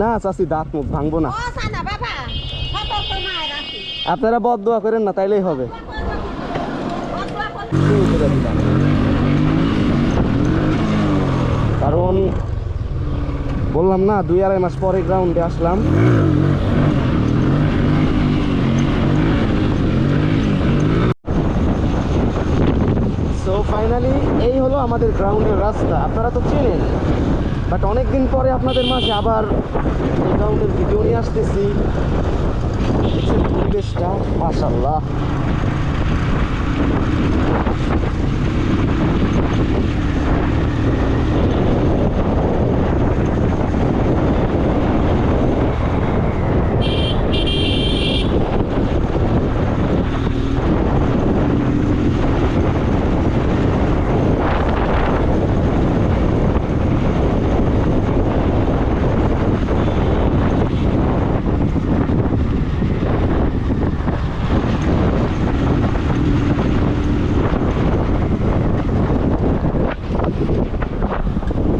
না চাষি দাঁত মুখ ভাঙবো না। আপনারা বদ দোয়া করেন না তাইলেই হবে। কারণ বললাম না দুই আড়াই মাস পরে গ্রাউন্ডে আসলাম। সো ফাইনালি এই হলো আমাদের গ্রাউন্ডের রাস্তা। আপনারা তো চেনেন বাট অনেক দিন পরে আপনাদের মাঝে আবার গ্রাউন্ডের ভিডিও নিয়ে আসতেছি। পরিবেশটা মাশাল্লাহ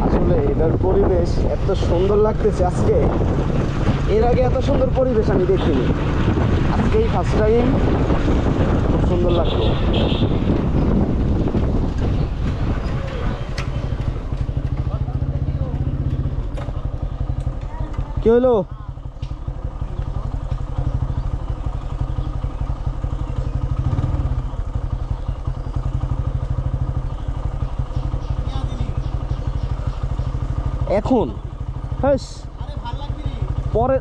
আসলে এটার পরিবেশ এত সুন্দর লাগতেছে আজকে। এর আগে এত সুন্দর পরিবেশ আমি দেখিনি। আজকেই ফার্স্ট টাইম খুব সুন্দর লাগল। কি হলো এখন? হ্যাঁ পরে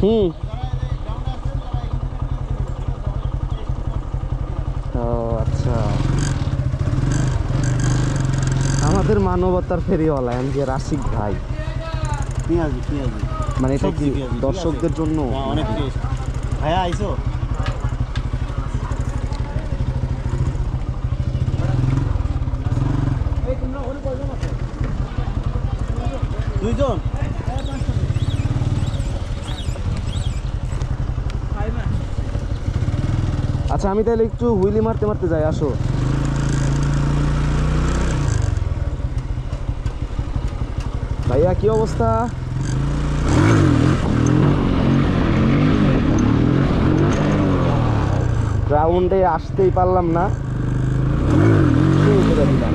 হুম। ও আচ্ছা। আমাদের মানবতার ফেরিওয়ালা এম যে রাশিক ভাই। পেঁয়াজি পেঁয়াজি। মানে এটা কি দর্শকদের জন্য? হ্যাঁ, অনেক ভাইয়া আইসো? আচ্ছা আমি তাহলে একটু হুইলি মারতে মারতে যাই, আসো। ভাইয়া, কি অবস্থা? গ্রাউন্ডে আসতেই পারলাম না। শুরু করে দিলাম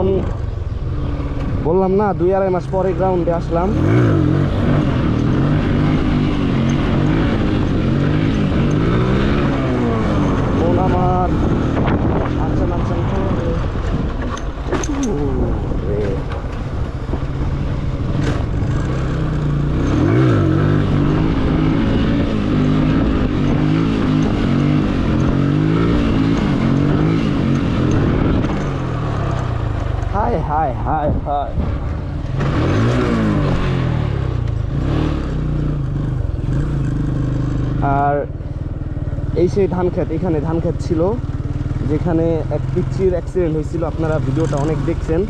কারণ বললাম না দুই আড়াই মাস পরে গ্রাউন্ডে আসলাম মন আমার আনসান আনসান করে রে হায় হায় হায় হায় আর এই সেই ধান খেত এখানে ধান খেত ছিল, যেখানে এক পিচ্ছির অ্যাক্সিডেন্ট হয়েছিল। আপনারা ভিডিওটা অনেক দেখছেন।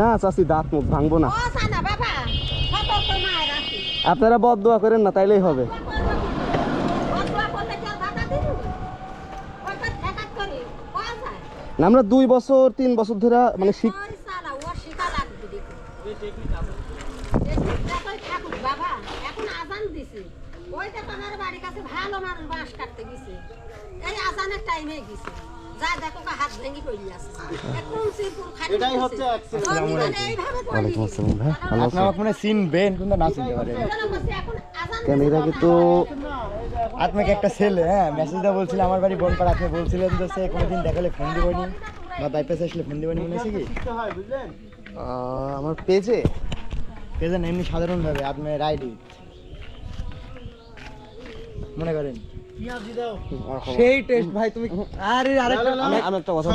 না চাষি দাঁত মুখ ভাঙবো না। আপনারা বদ দোয়া করেন না তাইলেই হবে। আমরা দুই বছর তিন বছর ধরে মানে শিখ। ওইটা বাড়ির কাছে ভালো মানুষ বাঁশ কাটতে গেছে। এই আজানের টাইমে গেছে। ভালো আছেন? আপনার মনে চিনবেন কিন্তু না চিনতে পারেন কেন বলছে এখন আজান কেন এর আগে তো তো আপনাকে একটা ছেলে হ্যাঁ মেসেজটা বলছিল আমার বাড়ি বোনপাড়া। আপনি বলছিলেন যে সে কোনোদিন দেখালে ফোন দিবনি বা বাইপাসে আসলে ফোন দিবনি মনে কি? হয় আমার পেজে। এমনি সাধারণভাবে আপনি মনে করেন? সেই টেস্ট ভাই তুমি আরে আরেকটা আমি একটা কথা।